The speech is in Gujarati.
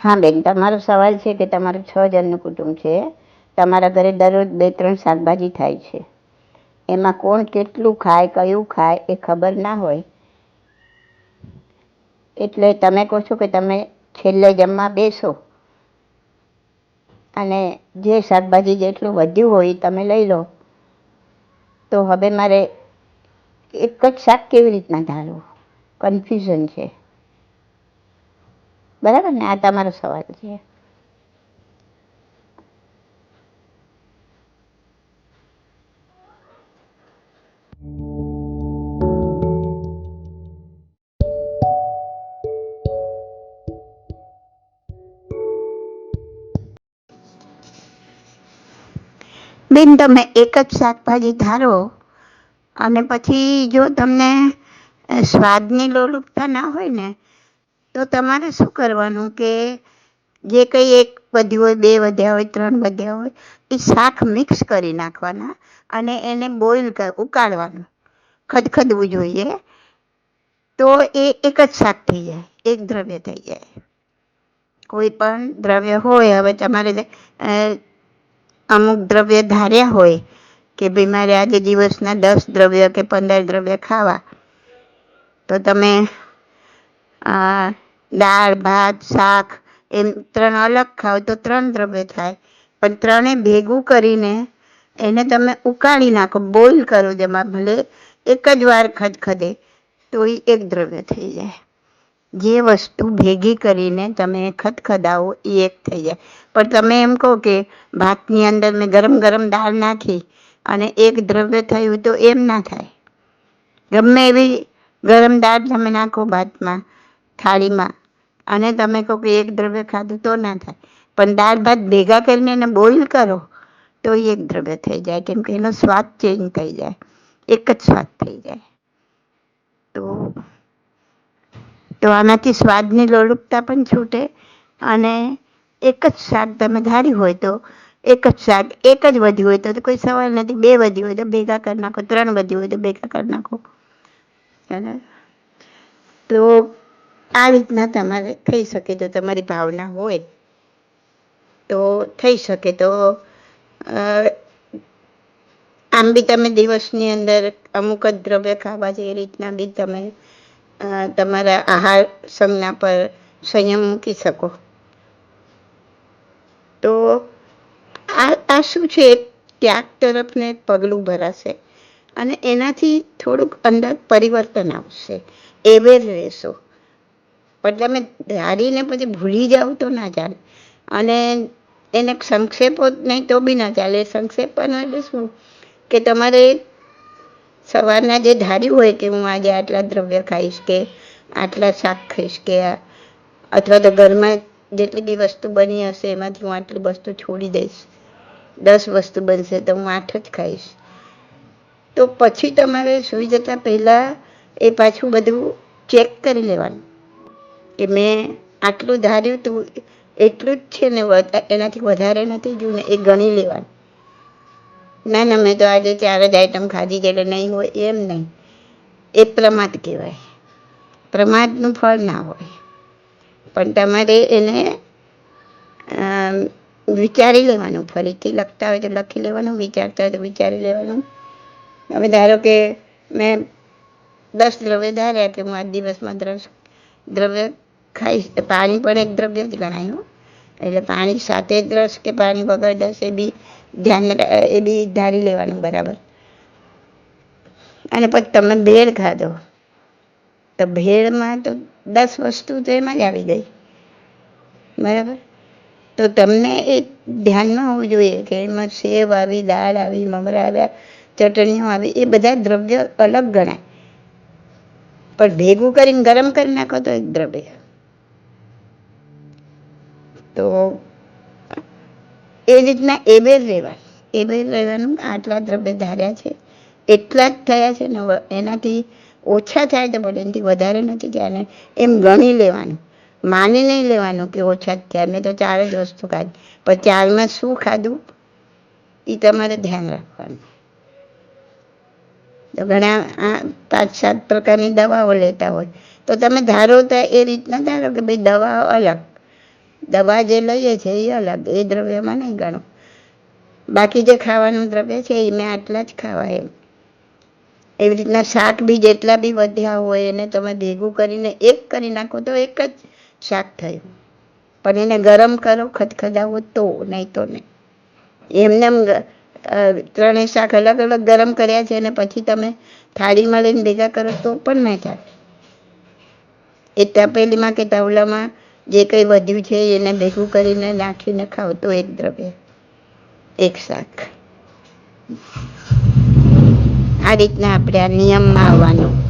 હા, બેન, તમારો સવાલ છે કે તમારું છ જણનું કુટુંબ છે. તમારા ઘરે દરરોજ બે, ત્રણ શાકભાજી થાય છે. એમાં કોણ કેટલું ખાય, કયું ખાય એ ખબર ના હોય. એટલે તમે કહો છો કે તમે છેલ્લે જમવા બેસો. અને જે શાકભાજી જેટલું વધ્યું હોય તમે લઈ લો. તો હવે મારે એક જ શાક કેવી રીતના ધારવું કન્ફ્યુઝન છે. બરાબર ને? આ તમારો સવાલ છે. બેન, તમે એક જ શાકભાજી ધારો અને પછી જો તમને સ્વાદની લોલુપતા ના હોય ને તો તમારે શું કરવાનું કે જે કંઈ એક વધ્યું હોય, બે વધ્યા હોય, ત્રણ વધ્યા હોય, એ શાક મિક્સ કરી નાખવાના અને એને બોઇલ ઉકાળવાનું, ખદખદવું જોઈએ. તો એ એક જ શાક થઈ જાય, એક દ્રવ્ય થઈ જાય. કોઈ પણ દ્રવ્ય હોય, હવે તમારે અમુક દ્રવ્ય ધાર્યા હોય કે ભાઈ મારે આજે દિવસના દસ દ્રવ્ય કે પંદર દ્રવ્ય ખાવા, તો તમે આ દાળ, ભાત, શાક, એમ ત્રણ અલગ ખાવ તો ત્રણ દ્રવ્ય થાય. પણ ત્રણે ભેગું કરીને એને તમે ઉકાળી નાખો બોઇલ કરો જેમાં ભલે એક જ વાર ખદખદે તો એ એક દ્રવ્ય થઈ જાય. જે વસ્તુ ભેગી કરીને તમે ખદખદાવો, એ એક થઈ જાય. પણ તમે એમ કહો કે ભાતની અંદર મેં ગરમ ગરમ દાળ નાખી અને એક દ્રવ્ય થયું તો એમ ના થાય. ગમે એવી ગરમ દાળ તમે નાખો ભાતમાં થાળીમાં. અને તમે કહો કે એક દ્રવ્ય ખાધું તો ના થાય. પણ દાળ ભાત ભેગા કરીને એને બોઇલ કરો, તો એક દ્રવ્ય થઈ જાય. કેમ કે એનો સ્વાદ ચેન્જ થઈ જાય. એક જ સ્વાદ થઈ જાય. તો તો આનાથી સ્વાદની લોલુપતા પણ છૂટે અને એક જ શાક તમે ધાર્યું હોય તો એક જ શાક એક જ વધ્યું હોય તો કોઈ સવાલ નથી. બે વધ્યું હોય તો ભેગા કરી નાખો. ત્રણ વધ્યું હોય તો ભેગા કરી નાખો. તો આ રીતના તમારે થઈ શકે જો તમારી ભાવના હોય, તો થઈ શકે. તો આમ બી તમે દિવસની અંદર અમુક જ દ્રવ્ય ખાવા છે એ રીતના બી તમે તમારા આહાર સંજ્ઞા પર સંયમ મૂકી શકો. તો આ આ શું છે? ત્યાગ તરફને પગલું ભરાશે અને એનાથી થોડુંક અંદર પરિવર્તન આવશે. એવેર રહેશો. પણ તમે ધારીને પછી ભૂલી જાઓ તો ના ચાલે. અને એને સંક્ષેપો નહીં તો બી ના ચાલે. સંક્ષેપનો એટલે શું? કે તમારે સવારના જે ધાર્યું હોય કે હું આજે આટલા દ્રવ્ય ખાઈશ કે આટલા શાક ખાઈશ કે અથવા તો ઘરમાં જેટલી બી વસ્તુ બની હશે એમાંથી હું આટલી વસ્તુ છોડી દઈશ. દસ વસ્તુ બનશે તો હું આઠ જ ખાઈશ. તો પછી તમારે સૂઈ જતાં પહેલાં એ પાછું બધું ચેક કરી લેવાનું. કે મેં આટલું ધાર્યું તું, એટલું જ છે ને એનાથી વધારે નથી જોયું ને એ ગણી લેવાનું. ના ના, મેં તો આજે ચાર જ આઈટમ ખાધી છે એટલે નહીં હોય એમ નહીં. એ પ્રમાદ કહેવાય. પ્રમાદનું ફળ ના હોય. પણ તમારે એને વિચારી લેવાનું. ફરીથી લખતા હોય તો લખી લેવાનું, વિચારતા હોય તો વિચારી લેવાનું. હવે ધારો કે મેં દસ દ્રવ્ય ધાર્યા કે હું આ દિવસમાં દસ દ્રવ્ય ખાઈશ તો પાણી પણ એક દ્રવ્ય જ ગણાય. એટલે પાણી સાથે રસ કે પાણી વગર દસ એ બી ધ્યાન એ બી ધારી લેવાનું બરાબર. અને પછી તમે ભેળ ખાધો. તો ભેળમાં તો દસ વસ્તુ તો એમાં જ આવી ગઈ. બરાબર? તો તમને એ ધ્યાનમાં હોવું જોઈએ કે એમાં સેવ આવી, દાળ આવી, મમરા આવ્યા, ચટણીઓ આવી, એ બધા દ્રવ્ય અલગ ગણાય. પણ ભેગું કરીને ગરમ કરી નાખો તો એક દ્રવ્ય. તો એ રીતના એબેર રહેવાનું એબેર રહેવાનું આટલા દ્રવ્ય ધાર્યા છે, એટલા જ થયા છે ને એનાથી ઓછા થાય તો ભલે એનાથી વધારે નથી થયા એમ ગણી લેવાનું. માની નહીં લેવાનું કે ઓછા જ થયા. મેં તો ચાર જ વસ્તુ ખાધી. પણ ચારમાં શું ખાધું? એ તમારે ધ્યાન રાખવાનું. તો ઘણા આ પાંચ સાત પ્રકારની દવાઓ લેતા હોય. તો તમે ધારો તો એ રીતના ધારો કે ભાઈ દવાઓ અલગ. દવા જે લઈએ છે એ અલગ, એ દ્રવ્યમાં નહીં ગણો. બાકી જે ખાવાનું દ્રવ્ય છે એ મેં આટલા જ ખાવા એમ. એવી રીતના શાક બી જેટલા બી વધ્યા હોય એને તમે ભેગું કરીને એક કરી નાખો તો એક જ શાક થયું. પણ એને ગરમ કરો, ખદખદાવો તો, નહીં તો નહીં. એમને ત્રણેય શાક અલગ અલગ ગરમ કર્યા છે અને પછી તમે થાળીમાં લઈને ભેગા કરો તો પણ નહીં થાય. એ તપેલીમાં કે તવલામાં જે કંઈ વધ્યું છે એને ભેગું કરીને નાખીને ખાવ તો એક દ્રવ્ય, એક શાક. આ રીતના આપણે આ નિયમમાં આવવાનું.